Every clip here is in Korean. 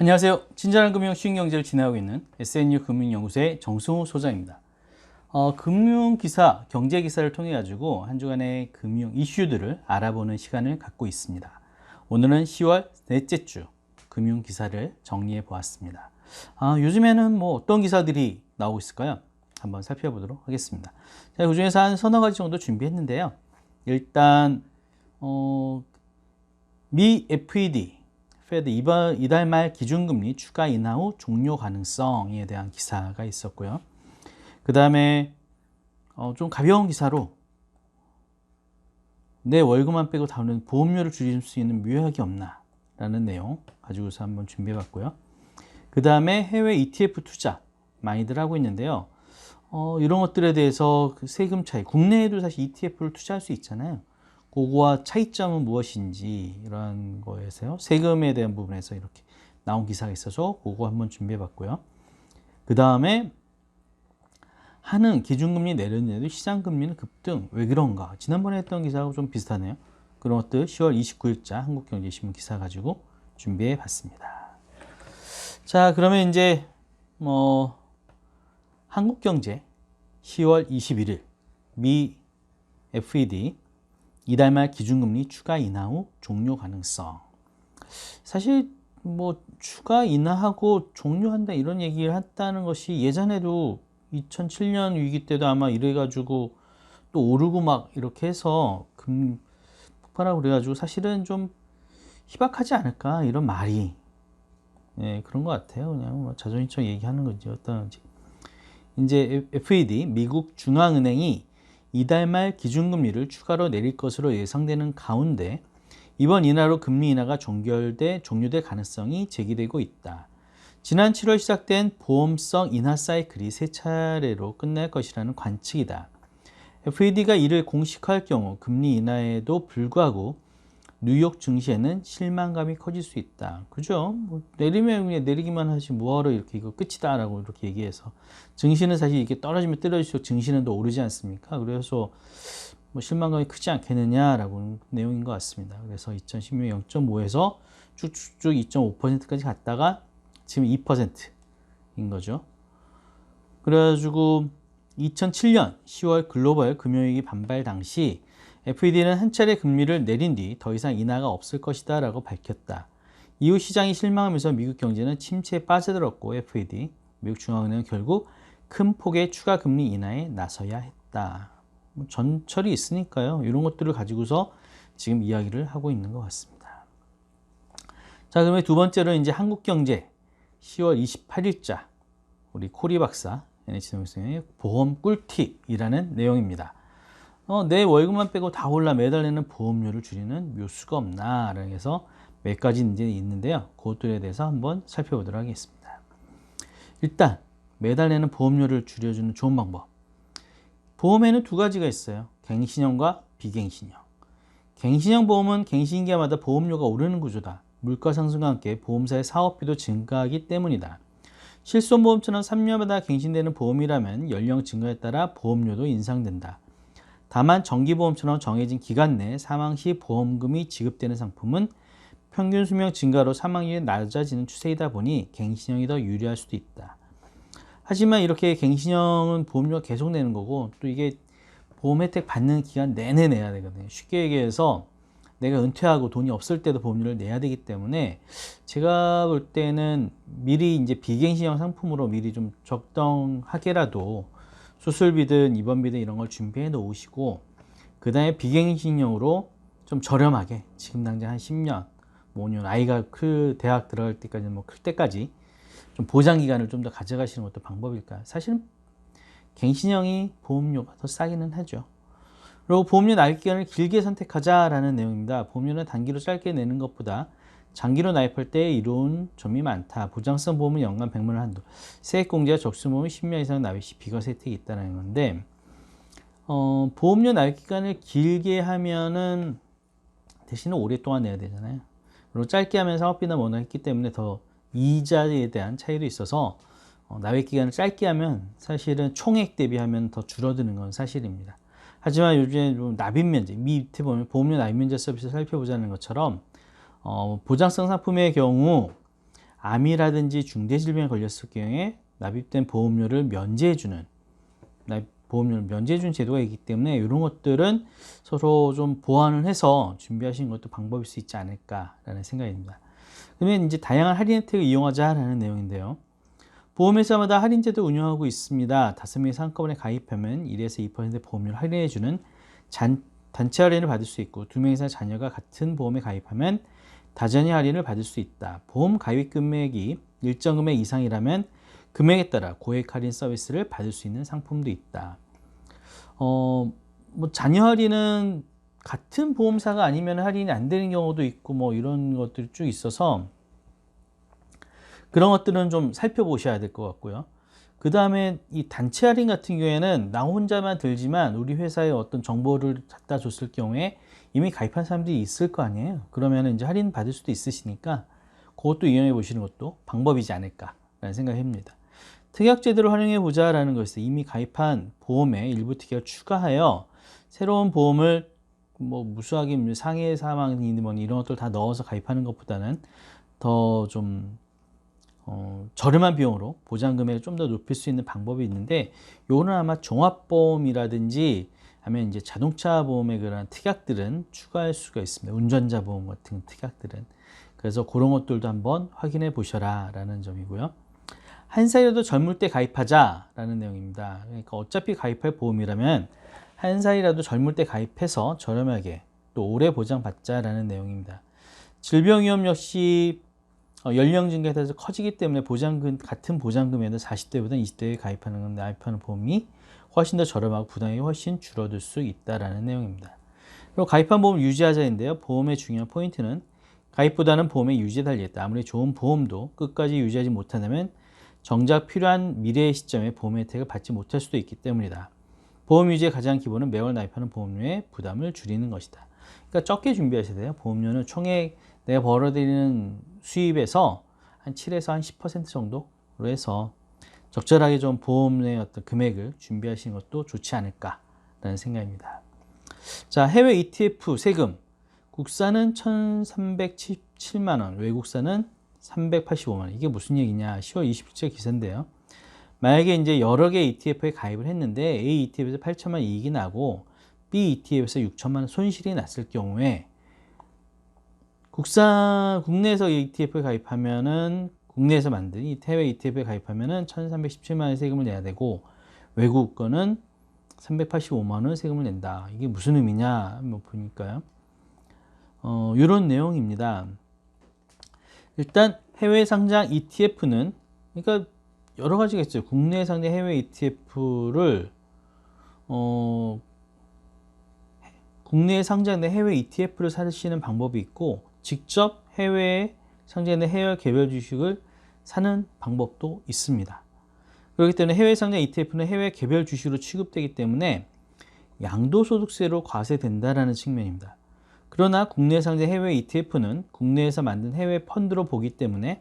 안녕하세요. 친절한 금융 쉬운 경제를 진행하고 있는 SNU 금융연구소의 정승우 소장입니다. 어, 금융 기사, 경제 기사를 통해 가지고 한 주간의 금융 이슈들을 알아보는 시간을 갖고 있습니다. 오늘은 10월 넷째 주 금융 기사를 정리해 보았습니다. 아, 요즘에는 뭐 어떤 기사들이 나오고 있을까요? 한번 살펴보도록 하겠습니다. 자, 그 중에서 한 서너 가지 정도 준비했는데요. 일단, 어, 미 FED, 페드 이번 이달 말 기준금리 추가 인하 후 종료 가능성에 대한 기사가 있었고요. 그 다음에 어, 좀 가벼운 기사로 내 월급만 빼고 다오는 보험료를 줄일 수 있는 묘약이 없나 라는 내용 가지고서 한번 준비해 봤고요. 그 다음에 해외 ETF 투자 많이들 하고 있는데요. 어, 이런 것들에 대해서 그 세금 차이, 국내에도 사실 ETF를 투자할 수 있잖아요. 그거와 차이점은 무엇인지 이런 거에서요. 세금에 대한 부분에서 이렇게 나온 기사가 있어서 그거 한번 준비해 봤고요. 그 다음에 하는 기준금리 내렸는데도 시장금리는 급등. 왜 그런가? 지난번에 했던 기사하고 좀 비슷하네요. 그런 것들 10월 29일자 한국경제신문 기사 가지고 준비해 봤습니다. 자, 그러면 이제 뭐 한국경제 10월 21일 미 FED 이달 말 기준금리 추가 인하 후 종료 가능성. 사실 뭐 추가 인하하고 종료한다 이런 얘기를 했다는 것이 예전에도 2007년 위기 때도 아마 이래가지고 또 오르고 막 이렇게 해서 금 폭발하고 그래가지고 사실은 좀 희박하지 않을까 이런 말이 예, 그런 것 같아요. 그냥 뭐 자존심처럼 얘기하는 건지 어떤지. 이제 FED 미국 중앙은행이 이달 말 기준금리를 추가로 내릴 것으로 예상되는 가운데 이번 인하로 금리 인하가 종결돼 종료될 가능성이 제기되고 있다. 지난 7월 시작된 보험성 인하 사이클이 세 차례로 끝날 것이라는 관측이다. FED가 이를 공식화할 경우 금리 인하에도 불구하고 뉴욕 증시에는 실망감이 커질 수 있다. 그죠? 뭐 내리면 그냥 내리기만 하지 뭐하러 이렇게 이거 끝이다 라고 이렇게 얘기해서 증시는 사실 이게 떨어지면 떨어질수록 증시는 더 오르지 않습니까? 그래서 뭐 실망감이 크지 않겠느냐라고 내용인 것 같습니다. 그래서 2016년 0.5에서 쭉쭉쭉 2.5%까지 갔다가 지금 2%인 거죠. 그래가지고 2007년 10월 글로벌 금융위기 반발 당시 FED는 한 차례 금리를 내린 뒤 더 이상 인하가 없을 것이다 라고 밝혔다. 이후 시장이 실망하면서 미국 경제는 침체에 빠져들었고 FED, 미국 중앙은행은 결국 큰 폭의 추가 금리 인하에 나서야 했다. 뭐 전철이 있으니까요. 이런 것들을 가지고서 지금 이야기를 하고 있는 것 같습니다. 자, 그러면 두 번째로 이제 한국 경제 10월 28일자 우리 코리 박사 NH노선의 보험 꿀팁이라는 내용입니다. 어, 내 월급만 빼고 다 올라 매달 내는 보험료를 줄이는 묘수가 없나? 라고 해서 몇 가지 이제 있는데요. 그것들에 대해서 한번 살펴보도록 하겠습니다. 일단 매달 내는 보험료를 줄여주는 좋은 방법. 보험에는 두 가지가 있어요. 갱신형과 비갱신형. 갱신형 보험은 갱신기간마다 보험료가 오르는 구조다. 물가 상승과 함께 보험사의 사업비도 증가하기 때문이다. 실손보험처럼 3년마다 갱신되는 보험이라면 연령 증가에 따라 보험료도 인상된다. 다만 정기보험처럼 정해진 기간 내에 사망 시 보험금이 지급되는 상품은 평균 수명 증가로 사망률이 낮아지는 추세이다 보니 갱신형이 더 유리할 수도 있다. 하지만 이렇게 갱신형은 보험료가 계속 내는 거고 또 이게 보험 혜택 받는 기간 내내 내야 되거든요. 쉽게 얘기해서 내가 은퇴하고 돈이 없을 때도 보험료를 내야 되기 때문에 제가 볼 때는 미리 이제 비갱신형 상품으로 미리 좀 적당하게라도 수술비든 입원비든 이런 걸 준비해 놓으시고 그 다음에 비갱신형으로 좀 저렴하게 지금 당장 한 10년, 뭐 5년 아이가 클 대학 들어갈 때까지 뭐 클 때까지 좀 보장 기간을 좀 더 가져가시는 것도 방법일까? 사실은 갱신형이 보험료가 더 싸기는 하죠. 그리고 보험료 나입 기간을 길게 선택하자라는 내용입니다. 보험료는 단기로 짧게 내는 것보다 장기로 나입할 때 이로운 점이 많다. 보장성 보험은 연간 100만 원 한도. 세액공제와 적수보험은 10년 이상 나입 시 비과세 혜택이 있다는 건데 어, 보험료 나입 기간을 길게 하면은 대신에 오랫동안 내야 되잖아요. 그리고 짧게 하면 사업비나 뭐나 했기 때문에 더 이자에 대한 차이도 있어서 어, 나입 기간을 짧게 하면 사실은 총액 대비하면 더 줄어드는 건 사실입니다. 하지만 요즘에 좀 납입 면제, 밑에 보면 보험료 납입 면제 서비스 살펴보자는 것처럼 어, 보장성 상품의 경우 암이라든지 중대질병에 걸렸을 경우에 납입된 보험료를 면제해주는 납- 보험료를 면제해주는 제도가 있기 때문에 이런 것들은 서로 좀 보완을 해서 준비하시는 것도 방법일 수 있지 않을까라는 생각이 듭니다. 그러면 이제 다양한 할인 혜택을 이용하자라는 내용인데요. 보험회사마다 할인제도 운영하고 있습니다. 다섯 명이 한꺼번에 가입하면 1에서 2% 보험료를 할인해주는 잔, 단체 할인을 받을 수 있고 두 명 이상 자녀가 같은 보험에 가입하면 다전이 할인을 받을 수 있다. 보험 가입 금액이 일정 금액 이상이라면 금액에 따라 고액 할인 서비스를 받을 수 있는 상품도 있다. 어, 뭐 자녀 할인은 같은 보험사가 아니면 할인이 안 되는 경우도 있고 뭐 이런 것들이 쭉 있어서 그런 것들은 좀 살펴보셔야 될 것 같고요. 그 다음에 이 단체 할인 같은 경우에는 나 혼자만 들지만 우리 회사에 어떤 정보를 갖다 줬을 경우에 이미 가입한 사람들이 있을 거 아니에요. 그러면 이제 할인 받을 수도 있으시니까 그것도 이용해 보시는 것도 방법이지 않을까 라는 생각이 듭니다. 특약 제도를 활용해 보자 라는 것은 이미 가입한 보험에 일부 특약을 추가하여 새로운 보험을 뭐 무수하게 상해 사망이니 뭐 이런 것들 다 넣어서 가입하는 것보다는 더좀 어, 저렴한 비용으로 보장 금액을 좀 더 높일 수 있는 방법이 있는데 요거는 아마 종합보험이라든지 하면 이제 자동차 보험의 그런 특약들은 추가할 수가 있습니다. 운전자 보험 같은 특약들은 그래서 그런 것들도 한번 확인해 보셔라 라는 점이고요. 한 살이라도 젊을 때 가입하자 라는 내용입니다. 그러니까 어차피 가입할 보험이라면 한 살이라도 젊을 때 가입해서 저렴하게 또 오래 보장받자 라는 내용입니다. 질병 위험 역시 어, 연령 증가에 따라서 커지기 때문에 보장금 같은 보장금에도 40대보다 20대에 가입하는 건 가입하는 보험이 훨씬 더 저렴하고 부담이 훨씬 줄어들 수 있다라는 내용입니다. 그리고 가입한 보험을 유지하자인데요. 보험의 중요한 포인트는 가입보다는 보험의 유지에 달려있다. 아무리 좋은 보험도 끝까지 유지하지 못한다면 정작 필요한 미래의 시점에 보험 혜택을 받지 못할 수도 있기 때문이다. 보험 유지의 가장 기본은 매월 나입하는 보험료의 부담을 줄이는 것이다. 그러니까 적게 준비하셔야 돼요. 보험료는 총액 내가 벌어들이는 수입에서 한 7에서 한 10% 정도로 해서 적절하게 좀 보험의 어떤 금액을 준비하시는 것도 좋지 않을까라는 생각입니다. 자, 해외 ETF 세금. 국산은 1,317만 원, 외국산은 385만 원. 이게 무슨 얘기냐? 10월 27일 기사인데요. 만약에 이제 여러 개 ETF에 가입을 했는데 A ETF에서 8천만 원 이익이 나고 B ETF에서 6천만 원 손실이 났을 경우에 국산 국내에서 ETF에 가입하면은 국내에서 만든 이 해외 ETF에 가입하면은 1,317만 원 세금을 내야 되고 외국 거는 385만 원 세금을 낸다. 이게 무슨 의미냐? 뭐 보니까요. 어, 이런 내용입니다. 일단 해외 상장 ETF는 그러니까 여러 가지가 있어요. 국내 상장 해외 ETF를 어, 국내에 상장된 해외 ETF를 사시는 방법이 있고 직접 해외에 상장된 해외 개별 주식을 사는 방법도 있습니다. 그렇기 때문에 해외 상장 ETF는 해외 개별 주식으로 취급되기 때문에 양도소득세로 과세된다라는 측면입니다. 그러나 국내 상장 해외 ETF는 국내에서 만든 해외 펀드로 보기 때문에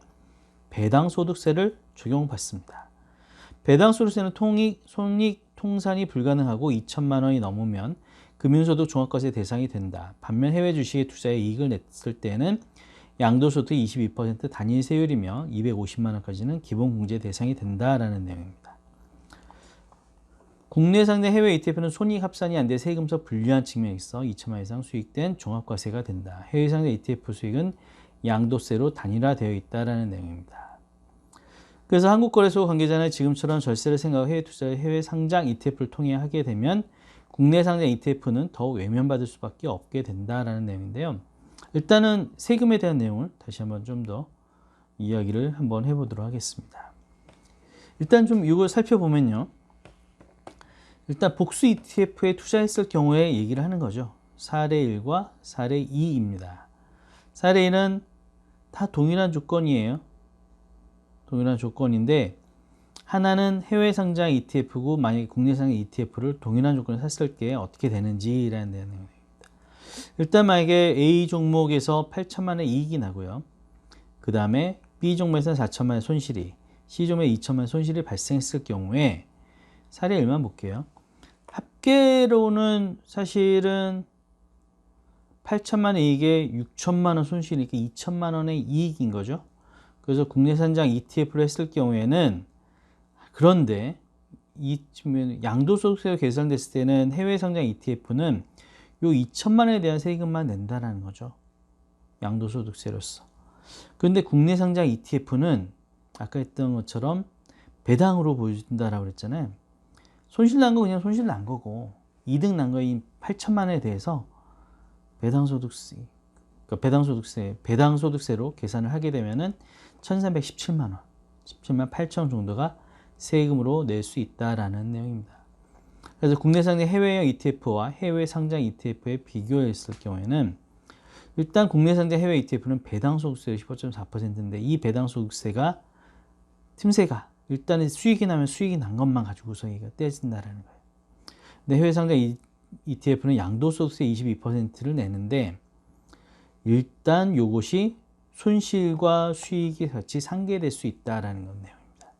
배당 소득세를 적용받습니다. 배당 소득세는 통익, 손익 통산이 불가능하고 2천만 원이 넘으면 금융소득 종합과세 대상이 된다. 반면 해외 주식에 투자해 이익을 냈을 때는 양도소득 22% 단일 세율이며 250만 원까지는 기본 공제 대상이 된다라는 내용입니다. 국내 상대 해외 ETF는 손익 합산이 안 돼 세금서 불리한 측면이 있어 2천만 이상 수익된 종합과세가 된다. 해외 상대 ETF 수익은 양도세로 단일화되어 있다라는 내용입니다. 그래서 한국거래소 관계자는 지금처럼 절세를 생각하고 해외 투자를 해외 상장 ETF를 통해 하게 되면 국내 상장 ETF는 더욱 외면받을 수밖에 없게 된다라는 내용인데요. 일단은 세금에 대한 내용을 다시 한번 좀 더 이야기를 한번 해보도록 하겠습니다. 일단 좀 이걸 살펴보면요. 일단 복수 ETF에 투자했을 경우에 얘기를 하는 거죠. 사례 1과 사례 2입니다. 사례 1은 다 동일한 조건이에요. 동일한 조건인데 하나는 해외 상장 ETF고 만약에 국내 상장 ETF를 동일한 조건을 샀을 때 어떻게 되는지라는 내용입니다. 일단 만약에 A 종목에서 8천만 원 이익이 나고요. 그 다음에 B 종목에서 4천만 원 손실이, C 종목에 2천만 원 손실이 발생했을 경우에 사례 1만 볼게요. 합계로는 사실은 8천만 원 이익에 6천만 원 손실이니까 2천만 원의 이익인 거죠. 그래서 국내 산장 ETF를 했을 경우에는 그런데 이 양도소득세가 계산됐을 때는 해외 상장 ETF는 요 2천만 원에 대한 세금만 낸다라는 거죠. 양도소득세로서. 그런데 국내 상장 ETF는 아까 했던 것처럼 배당으로 보여준다라고 그랬잖아요. 손실 난 거 그냥 손실 난 거고 이득 난 거인 8천만 원에 대해서 배당 소득세 그러니까 배당 소득세 배당 소득세로 계산을 하게 되면은 1,317만 원, 17만 8천 원 정도가 세금으로 낼 수 있다라는 내용입니다. 그래서 국내 상장 해외형 ETF와 해외 상장 ETF에 비교했을 경우에는 일단 국내 상장 해외 ETF는 배당 소득세가 15.4%인데 이 배당 소득세가 틈새가 일단은 수익이 나면 수익이 난 것만 가지고서 이가 떼진다라는 거예요. 근데 해외 상장 ETF는 양도 소득세 22%를 내는데 일단 요것이 손실과 수익이 같이 상계될 수 있다라는 건 내용입니다.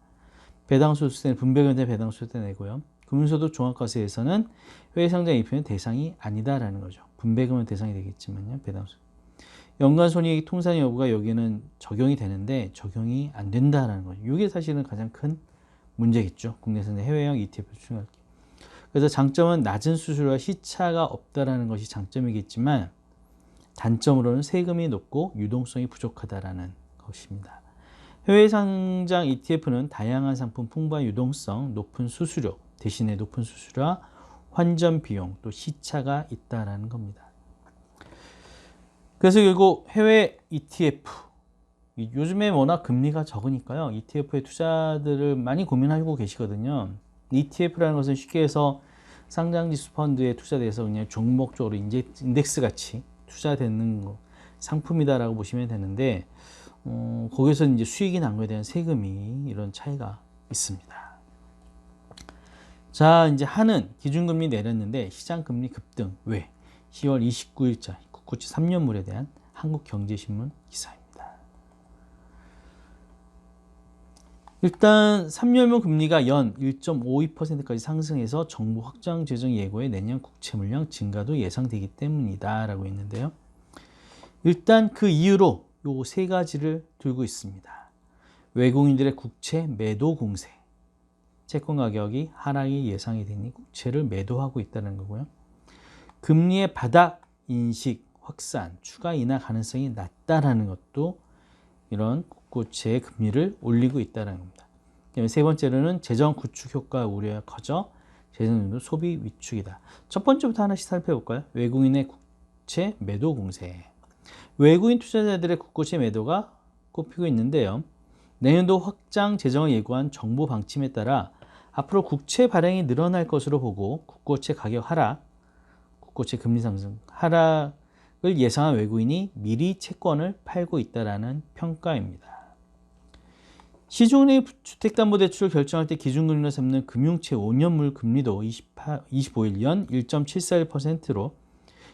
배당 소득세는 분배금대 배당 소득세 내고요. 금융소득 종합과세에서는 해외 상장 ETF는 대상이 아니다라는 거죠. 분배금은 대상이 되겠지만요. 배당소득. 연간 손익 통산 여부가 여기는 적용이 되는데 적용이 안 된다라는 거죠. 이게 사실은 가장 큰 문제겠죠. 국내에서는 해외형 ETF를 추진할 때. 그래서 장점은 낮은 수수료와 시차가 없다라는 것이 장점이겠지만 단점으로는 세금이 높고 유동성이 부족하다라는 것입니다. 해외 상장 ETF는 다양한 상품 풍부한 유동성, 높은 수수료 대신에 높은 수수료와 환전 비용 또 시차가 있다라는 겁니다. 그래서 결국 해외 ETF 요즘에 워낙 금리가 적으니까요. ETF에 투자들을 많이 고민하고 계시거든요. ETF라는 것은 쉽게 해서 상장지수 펀드에 투자돼서 그냥 종목적으로 인덱스 같이 투자되는 거, 상품이다라고 보시면 되는데 어, 거기서 이제 수익이 난 거에 대한 세금이 이런 차이가 있습니다. 자, 이제 한은 기준금리 내렸는데 시장금리 급등 왜? 10월 29일자 국고치 3년물에 대한 한국경제신문 기사입니다. 일단 3년물 금리가 연 1.52%까지 상승해서 정부 확장 재정 예고에 내년 국채 물량 증가도 예상되기 때문이다 라고 했는데요. 일단 그 이유로 요 세 가지를 들고 있습니다. 외국인들의 국채 매도 공세, 채권 가격이 하락이 예상이 되니 국채를 매도하고 있다는 거고요. 금리의 바닥 인식 확산, 추가 인하 가능성이 낮다라는 것도 이런 국고채의 금리를 올리고 있다는 겁니다. 세 번째로는 재정 구축 효과 우려가 커져 재정도 소비 위축이다. 첫 번째부터 하나씩 살펴볼까요? 외국인의 국채 매도 공세. 외국인 투자자들의 국고채 매도가 꼽히고 있는데요. 내년도 확장 재정을 예고한 정부 방침에 따라 앞으로 국채 발행이 늘어날 것으로 보고 국고채 가격 하락, 국고채 금리 상승 하락을 예상한 외국인이 미리 채권을 팔고 있다라는 평가입니다. 시중은행 주택담보대출을 결정할 때 기준금리로 삼는 금융채 5년물 금리도 28, 25일 연 1.741%로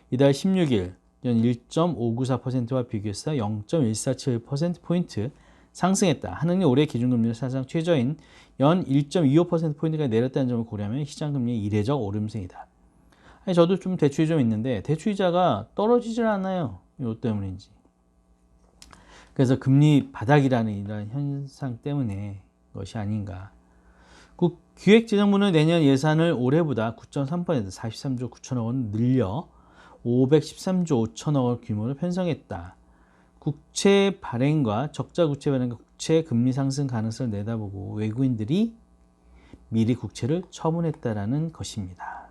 이달 16일 연 1.594%와 비교해서 0.147%포인트 상승했다. 하느니 올해 기준금리는 사상 최저인 연 1.25%포인트가 내렸다는 점을 고려하면 시장금리의 이례적 오름세이다. 아니, 저도 좀 대출이 좀 있는데 대출이자가 떨어지질 않아요. 이것 때문인지. 그래서 금리 바닥이라는 이런 현상 때문에 것이 아닌가. 그 기획재정부는 내년 예산을 올해보다 9.3% 43조 9천억 원 늘려 513조 5천억 원 규모로 편성했다. 국채 발행과 적자 국채 발행과 국채 금리 상승 가능성을 내다보고 외국인들이 미리 국채를 처분했다라는 것입니다.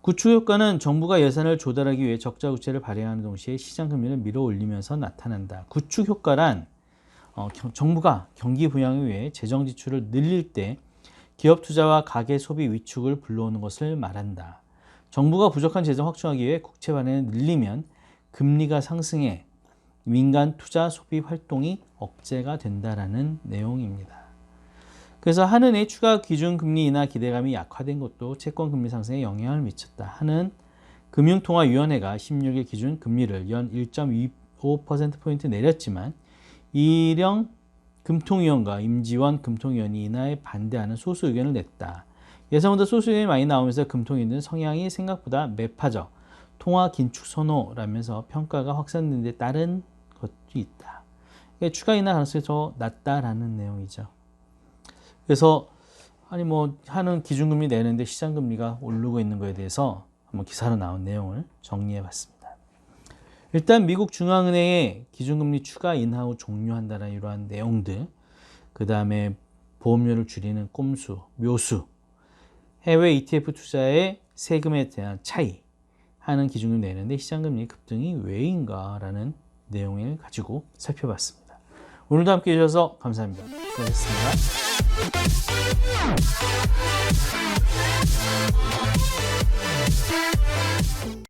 구축 효과는 정부가 예산을 조달하기 위해 적자 국채를 발행하는 동시에 시장 금리를 밀어 올리면서 나타난다. 구축 효과란 어, 정부가 경기 부양을 위해 재정 지출을 늘릴 때 기업 투자와 가계 소비 위축을 불러오는 것을 말한다. 정부가 부족한 재정 확충하기 위해 국채 발행을 늘리면 금리가 상승해 민간 투자 소비 활동이 억제가 된다라는 내용입니다. 그래서 한은의 추가 기준 금리 인하 기대감이 약화된 것도 채권 금리 상승에 영향을 미쳤다. 한은 금융통화위원회가 16일 기준 금리를 연 1.25%포인트 내렸지만 이령 금통위원과 임지원 금통위원이 인하에 반대하는 소수 의견을 냈다. 예상보다 소수 의견이 많이 나오면서 금통위원은 성향이 생각보다 매파적, 통화 긴축 선호라면서 평가가 확산된 데 따른 있다. 그러니까 추가 인하 가능성이 더 낮다라는 내용이죠. 그래서 아니 뭐 하는 기준금리 내는데 시장금리가 오르고 있는 거에 대해서 한번 기사로 나온 내용을 정리해 봤습니다. 일단 미국 중앙은행의 기준금리 추가 인하 후 종료한다는 이러한 내용들, 그 다음에 보험료를 줄이는 꼼수, 묘수, 해외 ETF 투자의 세금에 대한 차이 하는 기준을 내는데 시장금리 급등이 왜인가라는 내용을 가지고 살펴봤습니다. 오늘도 함께 해주셔서 감사합니다. 수고하셨습니다.